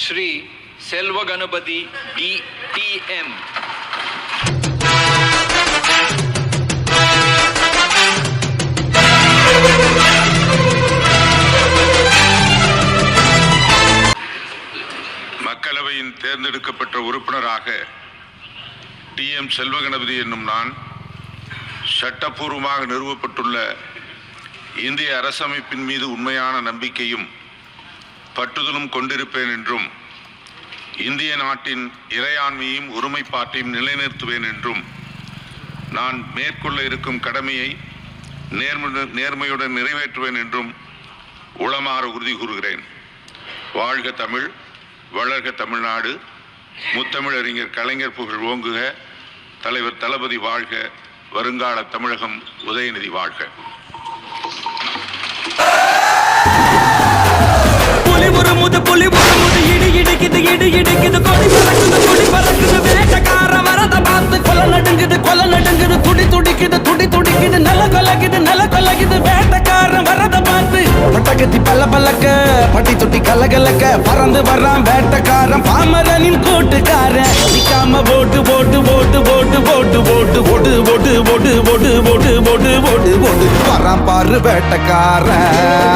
Selva Ganapathi D DM மக்களவையின் தேர்ந்தெடுக்கப்பட்ட உறுப்பினராக டி எம் செல்வகணபதி என்னும் நான் சட்டப்பூர்வமாக நிறுவப்பட்டுள்ள இந்திய அரசமைப்பின் மீது உண்மையான நம்பிக்கையும் பற்றுதலும் கொண்டிருப்பேன் என்றும் இந்திய நாட்டின் இறையாண்மையும் ஒருமைப்பாட்டையும் நிலைநிறுத்துவேன் என்றும் நான் மேற்கொள்ள இருக்கும் கடமையை நேர்மு- நேர்மையுடன் நிறைவேற்றுவேன் என்றும் உளமாற உறுதி கூறுகிறேன். வாழ்க தமிழ் வளர்க தமிழ்நாடு முத்தமிழறிஞர் கலைஞர் புகழ் ஓங்குக தலைவர் தளபதி வாழ்க வருங்கால தமிழகம் உதயநிதி வாழ்க. துடி துடிக்குது துடி துடிக்குது நல்ல கொலகுது நல்ல கொலகுது வேட்டக்காரன் வரத பார்த்து பட்டகத்தி பல்ல பல்லக்க பட்டி தொட்டி கலகலக்க பறந்து வர்றான் வேட்டக்காரன் பாமரனின் கூட்டுக்காரன் நிக்காம போட்டு போட்டு போட்டு போட்டு போட்டு போட்டு போட்டு போட்டு போட்டு போட்டு போட்டு போட்டு போட்டு போட்டு வரான் பாரு வேட்டக்காரன்